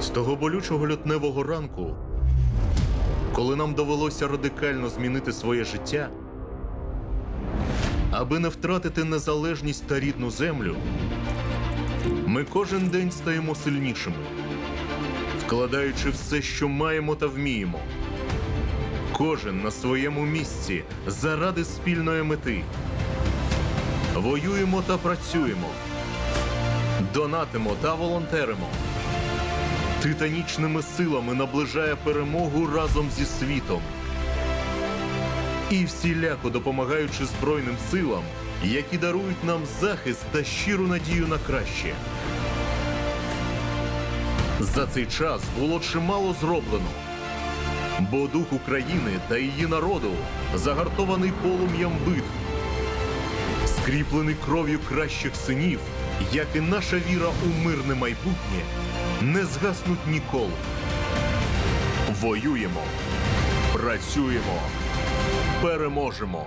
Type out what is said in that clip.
З того болючого лютневого ранку, коли нам довелося радикально змінити своє життя, аби не втратити незалежність та рідну землю, ми кожен день стаємо сильнішими, вкладаючи все, що маємо та вміємо. Кожен на своєму місці заради спільної мети. Воюємо та працюємо, донатимо та волонтеримо. Титанічними силами наближає перемогу разом зі світом. І всіляко допомагаючи Збройним силам, які дарують нам захист та щиру надію на краще. За цей час було чимало зроблено. Бо дух України та її народу загартований полум'ям битв, скріплений кров'ю кращих синів, як і наша віра у мирне майбутнє, не згаснуть ніколи. Воюємо, працюємо, переможемо.